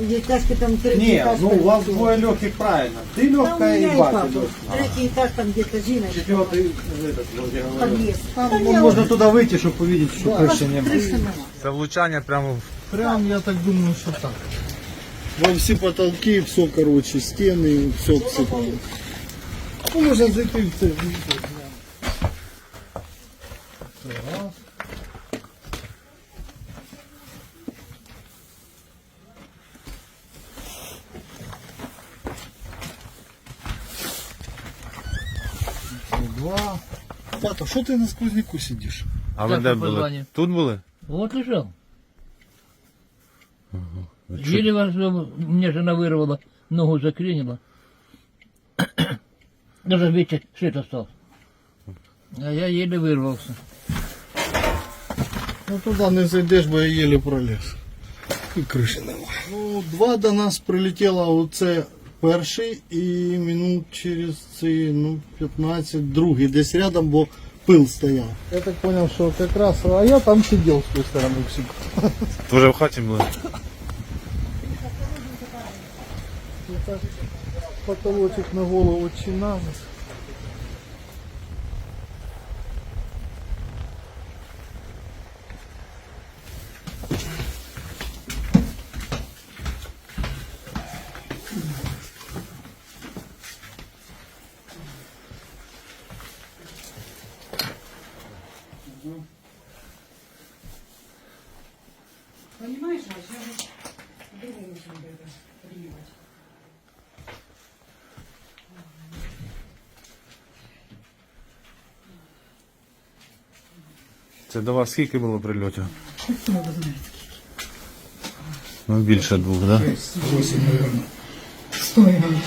Этажки там третий Не, этаж. ну там у вас всё. двое легких правильно. Ты Там у легкая меня и и Вася папа. легкая. Третий этаж там где-то Зина. Четвертый этот, вот я говорю. Подъезд. Там Там ну, я можно вот- туда выйти, чтобы увидеть, что крыши не было. Крыши нема. Це влучання прямо в Прям я так думаю, что так. Во все потолки, все, короче, стены, все обсыпано. Ну, можно зайти в це. Раз. Два. Тато, що ти на сквозняку сидиш? А ви Як де ви були? позвані? Тут були? Вот лежал. Еле вас, э, мне жена вырвала, ногу заклинила. Даже, видите, шит остался. А я еле вырвался. Ну туди не зайдеш, бо я єлі проліз. І криші немає. Ну, два до нас прилетіло оце перший і минут через ці, ну, 15 другий десь рядом, бо пил стояв. Я так зрозумів, що якраз, а я там сидів з тої сторони всіх. Ти вже в хаті були? Потолочок на голову чи на нас. Понимаешь, Вася, я вот по-другому всё это принимать. Це до вас скільки було прильотів? Ну більше двох, так? Да? Стой, Иван.